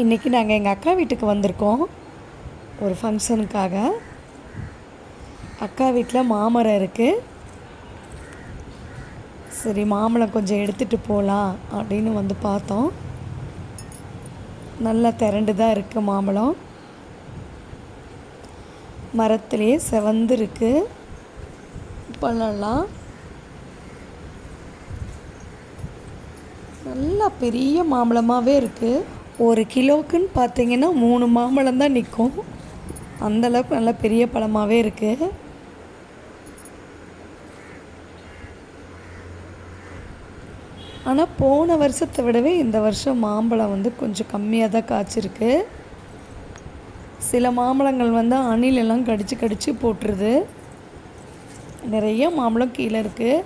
இன்றைக்கி நாங்கள் எங்கள் அக்கா வீட்டுக்கு வந்திருக்கோம். ஒரு ஃபங்க்ஷனுக்காக அக்கா வீட்டில் மாமரம் இருக்குது சரி மாம்பழம் கொஞ்சம் எடுத்துகிட்டு போகலாம் அப்படின்னு வந்து பார்த்தோம். நல்லா திரண்டு தான் இருக்குது மாம்பழம். மரத்துலேயே செவந்து இருக்குது பழம்லாம் நல்லா பெரிய மாம்பழமாகவே இருக்குது ஒரு கிலோக்குன்னு பார்த்தீங்கன்னா மூணு மாம்பழம் தான் நிற்கும். அந்தளவுக்கு நல்லா பெரிய பழமாகவே இருக்குது ஆனால் போன வருஷத்தை விடவே இந்த வருஷம் மாம்பழம் வந்து கொஞ்சம் கம்மியாக தான் காய்ச்சிருக்கு. சில மாம்பழங்கள் வந்து அணில் எல்லாம் கடிச்சு கடிச்சு போட்டுருது. நிறைய மாம்பழம் கீழே இருக்குது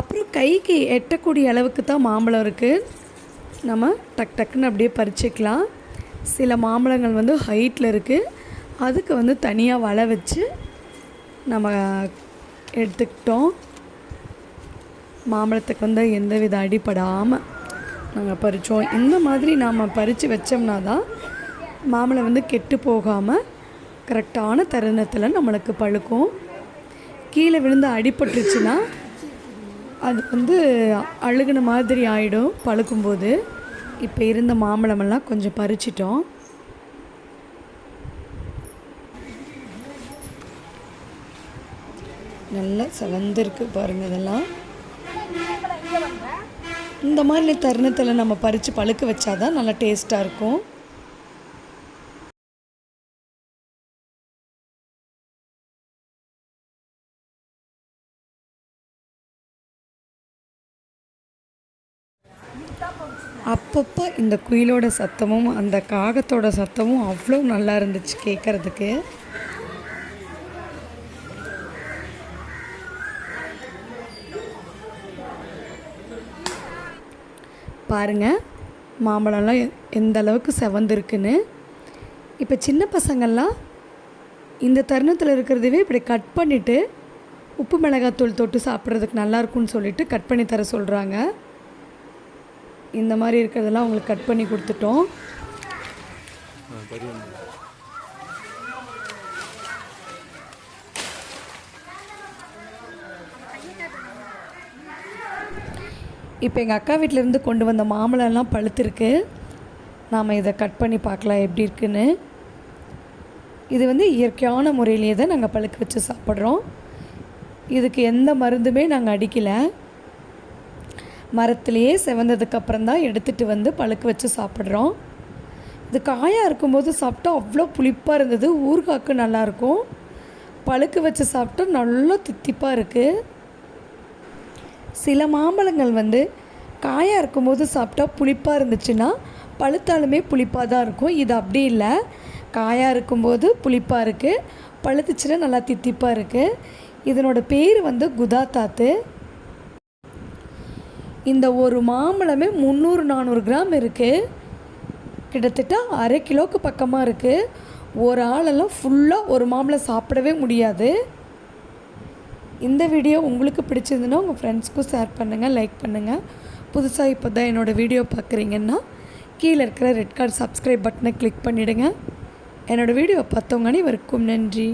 அப்புறம் கைக்கு எட்டக்கூடிய அளவுக்கு தான் மாம்பழம் இருக்குது நம்ம டக் டக்குன்னு அப்படியே பறிச்சுக்கலாம். சில மாம்பழங்கள் வந்து ஹைட்டில் இருக்குது அதுக்கு வந்து தனியாக வலை வச்சு நம்ம எடுத்துக்கிட்டோம். மாம்பழத்துக்கு வந்து எந்த வித அடிப்படாமல் நாங்கள் பறித்தோம் இந்த மாதிரி நாம் பறித்து வச்சோம்னா தான் மாம்பழம் வந்து கெட்டு போகாமல் கரெக்டான தருணத்தில் நம்மளுக்கு பழுக்கும். கீழே விழுந்து அடிபட்டுருச்சுன்னா அது வந்து அழுகுன மாதிரி ஆகிடும் பழுக்கும்போது. இப்போ இருந்த மாம்பழமெல்லாம் கொஞ்சம் பறிச்சிட்டோம். நல்லா சிவந்திருக்கு பாருங்கள் இதெல்லாம். இந்த மாதிரி தருணத்தில் நம்ம பறித்து பழுக்க வச்சாதான் நல்லா டேஸ்ட்டாக இருக்கும். அப்பப்போ இந்த குயிலோட சத்தமும் அந்த காகத்தோட சத்தமும் அவ்வளோ நல்லா இருந்துச்சு கேட்குறதுக்கு பாருங்கள் மாம்பழம்லாம் எந்த அளவுக்கு செவந்திருக்குன்னு. இப்போ சின்ன பசங்கள்லாம் இந்த தருணத்தில் இருக்கிறதவே இப்படி கட் பண்ணிவிட்டு உப்பு மிளகாத்தூள் தொட்டு சாப்பிட்றதுக்கு நல்லா இருக்கும்னு சொல்லிட்டு கட் பண்ணி தர சொல்கிறாங்க இந்த மாதிரி இருக்கிறதெல்லாம் உங்களுக்கு கட் பண்ணி கொடுத்துட்டோம். இப்போ எங்கள் அக்கா வீட்டிலேருந்து கொண்டு வந்த மாம்பழம்லாம் பழுத்திருக்கு. நாம் இதை கட் பண்ணி பார்க்கலாம் எப்படி இருக்குன்னு. இது வந்து இயற்கையான முறையிலேயே தான் நாங்கள் பழுக்க வச்சு சாப்பிட்றோம். இதுக்கு எந்த மருந்துமே நாங்கள் அடிக்கலை. மரத்துலேயே செவந்ததுக்கப்புறம் தான் எடுத்துகிட்டு வந்து பழுக்க வச்சு சாப்பிட்றோம். இது காயாக இருக்கும்போது சாப்பிட்டா அவ்வளோ புளிப்பாக இருந்தது. ஊறுகாக்கு நல்லாயிருக்கும். பழுக்க வச்சு சாப்பிட்டா நல்லா தித்திப்பாக இருக்குது சில மாம்பழங்கள் வந்து காயாக இருக்கும்போது சாப்பிட்டா புளிப்பாக இருந்துச்சுன்னா பழுத்தாலுமே புளிப்பாக தான் இருக்கும். இது அப்படி இல்லை. காயாக இருக்கும்போது புளிப்பாக இருக்குது பழுத்துச்சுன்னா நல்லா தித்திப்பாக இருக்குது இதனோட பேர் வந்து குதா தாத்து இந்த ஒரு மாம்பழமே முந்நூறு நானூறு கிராம் இருக்குது கிட்டத்தட்ட அரை கிலோவுக்கு பக்கமாக இருக்குது ஒரு ஆளெல்லாம் ஃபுல்லாக ஒரு மாம்பழம் சாப்பிடவே முடியாது. இந்த வீடியோ உங்களுக்கு பிடிச்சிருந்துன்னா உங்கள் ஃப்ரெண்ட்ஸ்க்கும் ஷேர் பண்ணுங்கள் லைக் பண்ணுங்கள் புதுசாக இப்போ தான் என்னோடய வீடியோ பார்க்குறீங்கன்னா கீழே இருக்கிற ரெட் கார்டு சப்ஸ்கிரைப் பட்டனை கிளிக் பண்ணிவிடுங்க என்னோடய வீடியோ பார்த்தவங்க அனைவருக்கும் நன்றி.